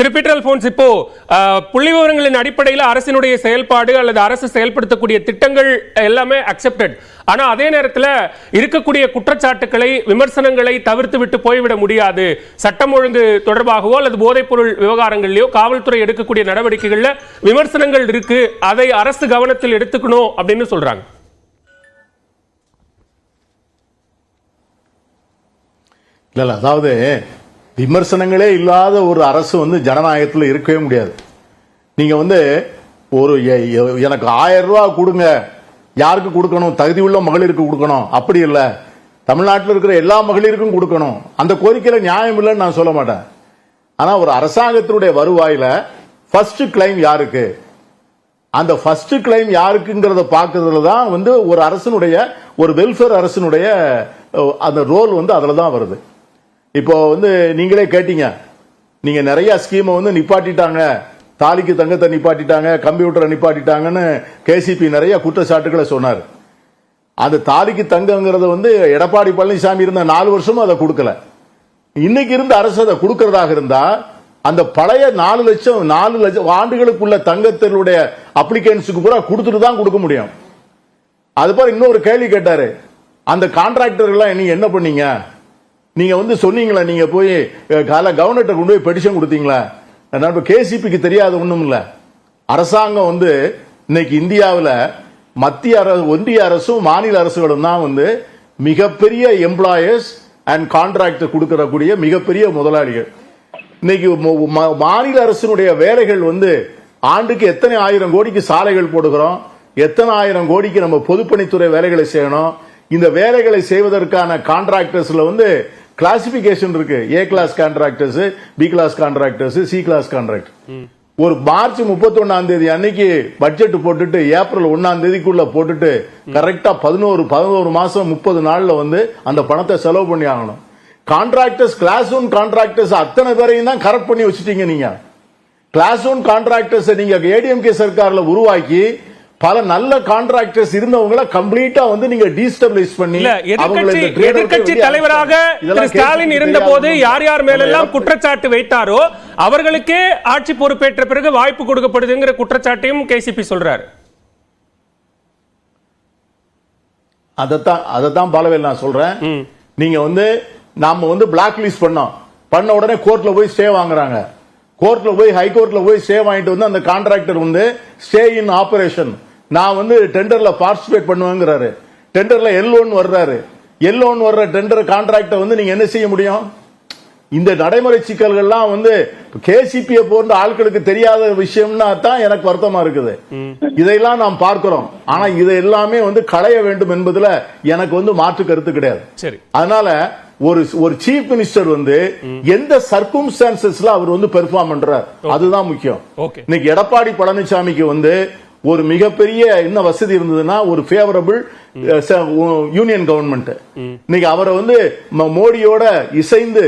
திருப்பிட்டல் bones இப்போ புள்ளி விவரங்களின் அடிப்படையில் அரசினுடைய செயல்பாடு அல்லது அரசு செயல்படுத்தக்கூடிய திட்டங்கள் எல்லாமே அக்செப்டட் ஆனா அதே நேரத்துல இருக்கக்கூடிய குற்றச்சாட்டுக்களை விமர்சனங்களை தவிர்த்து விட்டு போய்விட முடியாது. சட்டம் ஒழுங்கு தொடர்பாகவோ அல்லது போதைப்பொருள் விவகாரங்கள்லையோ காவல்துறை எடுக்கக்கூடிய நடவடிக்கைகள்ல விமர்சனங்கள் இருக்கு. அதை அரசு கவனத்தில் எடுத்துக்கணும் அப்படின்னு சொல்றாங்க. இல்லை அதாவது விமர்சனங்களே இல்லாத ஒரு அரசு வந்து ஜனநாயகத்தில் இருக்கவே முடியாது. நீங்க வந்து ஒரு எ- எ- எனக்கு ஆயிரம் ரூபா கொடுங்க. யாருக்கு கொடுக்கணும்? தகுதி உள்ள மகளிருக்கு கொடுக்கணும். அப்படி இல்லை. தமிழ்நாட்டில் இருக்கிற எல்லா மகளிருக்கும் கொடுக்கணும். அந்த கோரிக்கையில் நியாயம் இல்லைன்னு நான் சொல்ல மாட்டேன். ஆனா ஒரு அரசாங்கத்தினுடைய வருவாயில ஃபர்ஸ்ட் கிளைம் யாருக்கு? அந்த ஃபர்ஸ்ட் கிளைம் யாருக்குங்கிறத பார்க்கறதுல தான் வந்து ஒரு அரசனுடைய ஒரு வெல்ஃபேர் அரசனுடைய அந்த ரோல் வந்து அதில் தான் வருது. இப்போ வந்து நீங்களே கேட்டீங்க. நீங்க நிறைய ஸ்கீமை வந்து நிப்பாட்டிட்டாங்க. தாலிக்கு தங்கத்தை நிப்பாட்டிட்டாங்க கம்ப்யூட்டரை நிப்பாட்டிட்டாங்கன்னு கேசிபி நிறைய குற்றச்சாட்டுகளை சொன்னார். அந்த தாலிக்கு தங்கங்கிறத வந்து எடப்பாடி பழனிசாமி இருந்த நாலு வருஷமும் அதை கொடுக்கல. இன்னைக்கு இருந்த அரசு அதை கொடுக்கறதாக இருந்தா அந்த பழைய நாலு லட்சம் நாலு லட்சம் ஆண்டுகளுக்குள்ள தங்கத்தினுடைய அப்ளிகன்ஸுக்கு பூரா கொடுத்துட்டு தான் கொடுக்க முடியும். அது போல இன்னொரு கேள்வி கேட்டாரு. அந்த கான்ட்ராக்டர்கள்லாம் நீங்க என்ன பண்ணீங்க? நீங்க வந்து சொன்னீங்களா நீங்க போய் கால கவர்னர்கிட்ட கொண்டு போய் பெட்டிஷன் கொடுத்தீங்களா? நம்ம கேசிபிக்கு தெரியாத ஒன்றும் இல்லை. அரசாங்கம் வந்து இன்னைக்கு இந்தியாவில் மத்திய அரசு ஒன்றிய அரசும் மாநில அரசுகளும் தான் வந்து மிகப்பெரிய எம்ப்ளாயர்ஸ் அண்ட் கான்ட்ராக்ட் கொடுக்கறக்கூடிய மிகப்பெரிய முதலாளிகள். இன்னைக்கு மாநில அரசினுடைய வேலைகள் வந்து ஆண்டுக்கு எத்தனை ஆயிரம் கோடிக்கு சாலைகள் போடுகிறோம் எத்தனை ஆயிரம் கோடிக்கு நம்ம பொதுப்பணித்துறை வேலைகளை செய்யணும் இந்த வேலைகளை செய்வதற்கான கான்ட்ராக்டர்ஸ்ல வந்து கிளாசிபிகேஷன் இருக்கு. A class contractors B class contractors C class contract ஒரு மார்ச் முப்பத்தி தேதி அன்னைக்கு பட்ஜெட் போட்டுட்டு ஏப்ரல் ஒன்னாம் தேதிக்குள்ள போட்டுட்டு கரெக்டா பதினோரு பதினோரு மாசம் முப்பது நாள்ல வந்து அந்த பணத்தை செலவு பண்ணி ஆகணும். கான்ட்ராக்டர்ஸ் கிளாஸ் ஒன் கான்ட்ராக்டர்ஸ் அத்தனை பேரையும் தான் கரெக்ட் பண்ணி வச்சுட்டீங்க நீங்க. கிளாஸ் ஒன் கான்ட்ராக்டர்ஸ் நீங்க ஏடிஎம்கே சர்க்கார்ல உருவாக்கி பல நல்ல கான்ட்ராக்டர்ஸ் இருந்தவங்கள கம்ப்ளீட்டா வந்து நீங்க டீஸ்டபிளைஸ் பண்ணி வெளியே தலைவராக ஸ்டாலின் இருந்த போது யார் யார் மேலெல்லாம் குற்றச்சாட்டு வைத்தாரோ அவர்களுக்கே ஆட்சி பொறுப்பேற்ற பிறகு வாய்ப்பு கொடுக்கப்படுதுங்கிற குற்றச்சாட்டையும் கேசிபி சொல்றாரு. அதைத்தான் அதைத்தான் பாலவேல் நான் சொல்றேன். நீங்க வந்து நாம வந்து பிளாக் லிஸ்ட் பண்ணோம். பண்ண உடனே கோர்ட்ல போய் ஸ்டே வாங்குறாங்க. கோர்ட்ல போய் ஹை கோர்ட்ல போய் ஸ்டே வாங்கிட்டு வந்து அந்த கான்ட்ராக்டர் வந்து ஸ்டே இன் ஆபரேஷன் நான் வந்து டெண்டர்ல பார்ட்டிசிபேட் பண்ணுவேங்கிறாரு. டெண்டர்ல எல் ஒன் வர்றாரு. எல் ஒன் வர்ற டெண்டர் கான்ட்ராக்டை வந்து நீங்க என்ன செய்ய முடியும்? இந்த நடைமுறை சிக்கல்கள்லாம் வந்து கேசிபியை போன்ற ஆட்களுக்கு தெரியாத விஷயம்னா தான் எனக்கு வருத்தமா இருக்குது. இதையெல்லாம் நாம் பார்க்கிறோம். ஆனா இதை எல்லாமே வந்து களைய வேண்டும் என்பதுல எனக்கு வந்து மாற்று கருத்து கிடையாது. அதனால ஒரு ஒரு சீஃப் மினிஸ்டர் வந்து எந்த சர்க்கும்ஸ்டான்சஸ்ல அவர் வந்து பெர்ஃபார்ம் பண்றார்? அதுதான் முக்கியம். இன்னைக்கு எடப்பாடி பழனிசாமிக்கு வந்து ஒரு மிகப்பெரிய என்ன வசதி இருந்ததுன்னா ஒரு ஃபேவரபிள் யூனியன் கவர்மெண்ட் இன்னைக்கு அவரை வந்து மோடியோட இசைந்து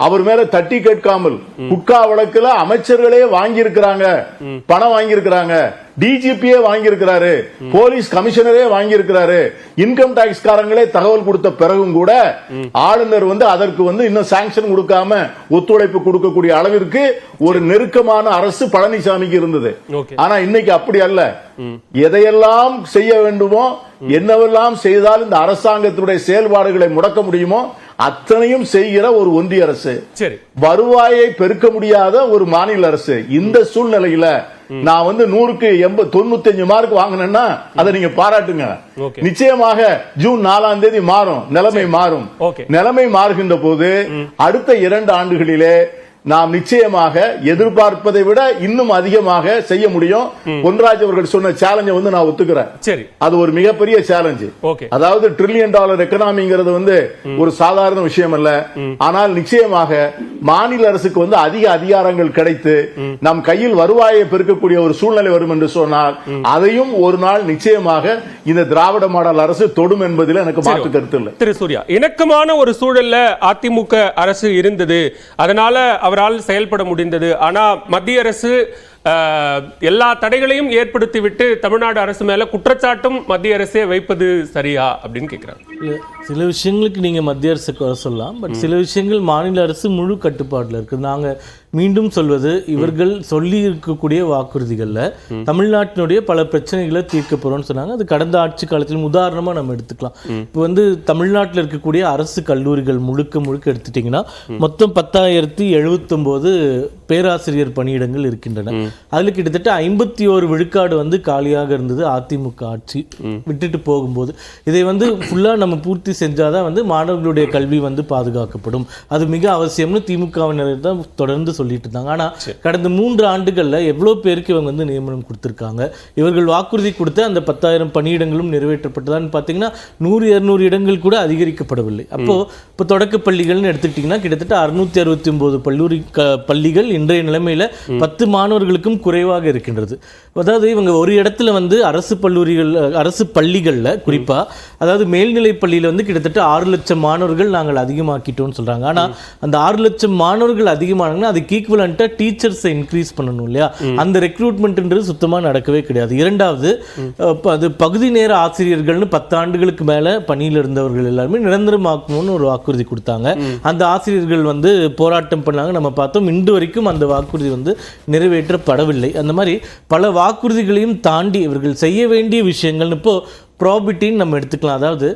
அவர் மேல தட்டி கேட்காமல் குட்கா வழக்குல அமைச்சர்களே வாங்கி இருக்கிறாங்க பணம் வாங்கி இருக்கிறாங்க டிஜிபியே வாங்கி இருக்கிறாரு போலீஸ் கமிஷனரே வாங்கி இருக்கிறாரு இன்கம் டாக்ஸ் காரங்களே தகவல் கொடுத்த பிறகும் கூட ஆளுநர் வந்து அதற்கு வந்து இன்னும் சாங்ஷன் கொடுக்காம ஒத்துழைப்பு கொடுக்கக்கூடிய அளவிற்கு ஒரு நெருக்கமான அரசு பழனிசாமிக்கு இருந்தது. ஆனா இன்னைக்கு அப்படி அல்ல. எதையெல்லாம் செய்ய வேண்டுமோ என்னவெல்லாம் செய்தால் இந்த அரசாங்கத்தினுடைய செயல்பாடுகளை முடக்க முடியுமோ அத்தனையும் செய்கிற ஒரு ஒன்றிய அரசு. வருவாயை பெருக்க முடியாத ஒரு மாநில அரசு. இந்த சூழ்நிலையில நான் வந்து நூறுக்கு எண்பது தொண்ணூத்தஞ்சு மார்க் வாங்கினேன்னா அதை நீங்க பாராட்டுங்க. நிச்சயமாக ஜூன் நாலாம் தேதி மாறும். நிலைமை மாறும். நிலைமை மாறுகின்ற போது அடுத்த இரண்டு ஆண்டுகளிலே நாம் நிச்சயமாக எதிர்பார்ப்பதை விட இன்னும் அதிகமாக செய்ய முடியும். பொன்ராஜ் அவர்கள் சொன்ன சேலஞ்சை வந்து நான் ஒத்துக்கிறேன். சரி. அது ஒரு மிகப்பெரிய சேலஞ்சு. அதாவது ட்ரில்லியன் டாலர் எக்கனாமிங்கிறது வந்து ஒரு சாதாரண விஷயம் அல்ல ஆனால் நிச்சயமாக மாநில அரசுக்கு வந்து அதிக அதிகாரங்கள் கிடைத்து நம் கையில் வருவாயை பெருக்கக்கூடிய ஒரு சூழ்நிலை வரும் என்று சொன்னால் அதையும் ஒரு நாள் நிச்சயமாக இந்த திராவிட மாடல் அரசு தொடும் என்பதில் எனக்கு மாற்று கருத்து இல்லை. திரு சூர்யா இணக்கமான ஒரு சூழல்ல அதிமுக அரசு இருந்தது. அதனால அவரால் செயல்பட முடிந்தது. ஆனால் மத்திய அரசு எல்லா தடைகளையும் ஏற்படுத்திவிட்டு தமிழ்நாடு அரசு மேல குற்றச்சாட்டும் மத்திய அரசே வைப்பது சரியா அப்படின்னு கேக்குறாங்க. இல்ல, சில விஷயங்களுக்கு நீங்கள் மத்திய அரசு சொல்லலாம் பட் சில விஷயங்கள் மாநில அரசு முழு கட்டுப்பாட்டில் இருக்குது நாங்கள் மீண்டும் சொல்வது இவர்கள் சொல்லி இருக்கக்கூடிய வாக்குறுதிகளில் தமிழ்நாட்டினுடைய பல பிரச்சனைகளை தீர்க்க போகிறோம்னு சொன்னாங்க. அது கடந்த ஆட்சி காலத்தில் உதாரணமாக நம்ம எடுத்துக்கலாம். இப்போ வந்து தமிழ்நாட்டில் இருக்கக்கூடிய அரசு கல்லூரிகள் முழுக்க முழுக்க எடுத்துட்டிங்கன்னா மொத்தம் பத்தாயிரத்தி எழுபத்தொம்போது பேராசிரியர் பணியிடங்கள் இருக்கின்றன. அதில் கிட்டத்தட்ட ஐம்பத்தி ஓரு விழுக்காடு வந்து காலியாக இருந்தது அதிமுக ஆட்சி. விட்டுட்டு போகும்போது. இதை வந்து ஃபுல்லாக நம்ம பூர்த்தி செஞ்சாதான் வந்து மாணவர்களுடைய கல்வி வந்து பாதுகாக்கப்படும். அது மிக அவசியம்னு திமுகவினர் தான் தொடர்ந்து சொல்லிட்டு இருந்தாங்க. ஆனால் கடந்த மூன்று ஆண்டுகளில் எவ்வளோ பேருக்கு இவங்க வந்து நியமனம் கொடுத்துருக்காங்க? இவர்கள் வாக்குறுதி கொடுத்த அந்த பத்தாயிரம் பணியிடங்களும் நிறைவேற்றப்பட்டதான்னு பார்த்தீங்கன்னா நூறு இரநூறு இடங்கள் கூட அதிகரிக்கப்படவில்லை. அப்போ இப்போ தொடக்க பள்ளிகள்னு எடுத்துக்கிட்டிங்கன்னா கிட்டத்தட்ட அறுநூத்தி அறுபத்தி ஒன்பது பல்லூரி க பள்ளிகள் இன்றைய நிலைமையில பத்து மாணவர்களுக்கும் குறைவாக இருக்கின்றது. அதாவது இவங்க ஒரு இடத்துல வந்து அரசு கல்லூரிகள் அரசு பள்ளிகளில் குறிப்பாக அதாவது மேல்நிலை பள்ளியில் வந்து கிட்டத்தட்ட ஆறு லட்சம் மாணவர்கள் நாங்கள் அதிகமாக்கிட்டோம்னு சொல்கிறாங்க ஆனால் அந்த ஆறு லட்சம் மாணவர்கள் அதிகமானாங்கன்னா அதுக்கு ஈக்குவலண்ட்டாக டீச்சர்ஸை இன்க்ரீஸ் பண்ணணும் இல்லையா? அந்த ரெக்ரூட்மெண்ட்ன்றது சுத்தமாக நடக்கவே கிடையாது. இரண்டாவது அது பகுதி நேர ஆசிரியர்கள்னு பத்து ஆண்டுகளுக்கு மேல பணியில் இருந்தவர்கள் எல்லாருமே நிரந்தரமாக்கணும்னு ஒரு வாக்குறுதி கொடுத்தாங்க. அந்த ஆசிரியர்கள் வந்து போராட்டம் பண்ணாங்க. நம்ம பார்த்தோம் இன்று வரைக்கும் அந்த வாக்குறுதி வந்து நிறைவேற்ற படவில்லை. அந்த மாதிரி பல வாக்குறுதிகளையும் தாண்டி இவர்கள் செய்ய வேண்டிய விஷயங்கள் இப்போ ப்ராபிட்டின்னு நம்ம எடுத்துக்கலாம். அதாவது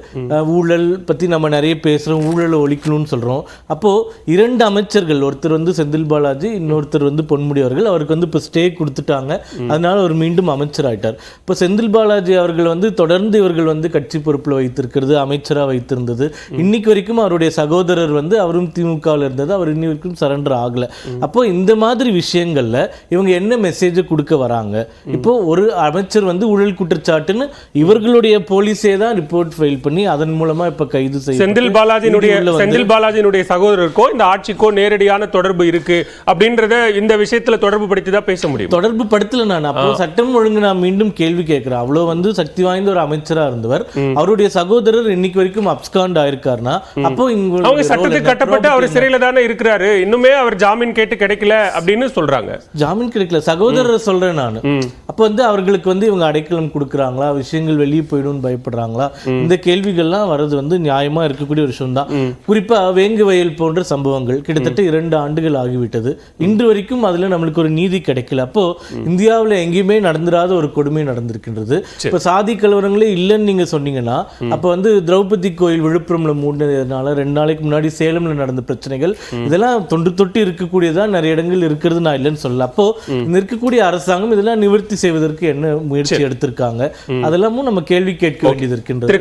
ஊழல் பற்றி நம்ம நிறைய பேசுகிறோம் ஊழலை ஒழிக்கணும்னு சொல்கிறோம் அப்போது இரண்டு அமைச்சர்கள் ஒருத்தர் வந்து செந்தில் பாலாஜி இன்னொருத்தர் வந்து பொன்முடி அவர்கள் அவருக்கு வந்து இப்போ ஸ்டே கொடுத்துட்டாங்க. அதனால அவர் மீண்டும் அமைச்சர் ஆயிட்டார் இப்போ செந்தில் பாலாஜி அவர்கள் வந்து தொடர்ந்து இவர்கள் வந்து கட்சி பொறுப்பில் வைத்திருக்கிறது அமைச்சராக வைத்திருந்தது. இன்னைக்கு வரைக்கும் அவருடைய சகோதரர் வந்து அவரும் திமுகவில் இருந்தது. அவர் இன்னி வரைக்கும் சரண்டர் ஆகலை. அப்போ இந்த மாதிரி விஷயங்கள்ல இவங்க என்ன மெசேஜை கொடுக்க வராங்க? இப்போ ஒரு அமைச்சர் வந்து ஊழல் குற்றச்சாட்டுன்னு இவர்களுடைய போலீஸே தான் ரிப்போர்ட் ஃபைல் பண்ணி அதன் மூலமா இப்ப கைது செய்ய செந்தில் பாலாஜியினுடைய செந்தில் பாலாஜியினுடைய சகோதரருக்கோ இந்த ஆட்சிக்கோ நேரடியான தொடர்பு இருக்கு அப்படின்றத இந்த விஷயத்துல தொடர்பு படுத்தி தான் பேச முடியும். தொடர்பு படுத்தல நான். அப்போ சட்டம் ஒழுங்கு நான் மீண்டும் கேள்வி கேட்கிறேன். அவ்வளோ வந்து சக்தி வாய்ந்த ஒரு அமைச்சரா இருந்தவர். அவருடைய சகோதரர் இன்னைக்கு வரைக்கும் அப்ஸ்காண்ட் ஆயிருக்காருன்னா அப்போ இங்க அவங்க சட்டத்துக்கு கட்டப்பட்டு அவர் சிறையில தானே இருக்கிறாரு. இன்னுமே அவர் ஜாமீன் கேட்டு கிடைக்கல அப்படின்னு சொல்றாங்க. ஜாமீன் கிடைக்கல. சகோதரர் சொல்றேன் நான். அப்போ வந்து அவர்களுக்கு வந்து இவங்க அடைக்கலம் கொடுக்குறாங்களா? விஷயங்கள் வெளியே போயிடும்னு பயப்படுறாங்களா? இந்த கேள்விகள்லாம் வர்றது வந்து நியாயமா இருக்கக்கூடிய ஒரு விஷயம் தான். குறிப்பா வேங்கு வயல் போன்ற சம்பவங்கள் கிட்டத்தட்ட இரண்டு ஆண்டுகள் ஆகிவிட்டது. இன்று வரைக்கும் அதுல நம்மளுக்கு ஒரு நீதி கிடைக்கல. அப்போ இந்தியாவுல எங்கேயுமே நடந்துராத ஒரு கொடுமை நடந்திருக்கின்றது. இப்ப சாதி கலவரங்களே இல்லைன்னு நீங்க சொன்னீங்கன்னா அப்ப வந்து திரௌபதி கோயில் விழுப்புரம்ல மூடினதுனால ரெண்டு நாளைக்கு முன்னாடி சேலம்ல நடந்த பிரச்சனைகள் இதெல்லாம் தொன்று தொட்டு இருக்கக்கூடியதா நிறைய இடங்கள் இருக்கிறது நான் இல்லைன்னு சொல்லல. அப்போ இருக்கக்கூடிய அரசாங்கம் இதெல்லாம் நிவர்த்தி செய்வதற்கு என்ன முயற்சி எடுத்திருக்காங்க? அதெல்லாமும் நம்ம கேள்வி கேட்க வேண்டியது இருக்கின்றது.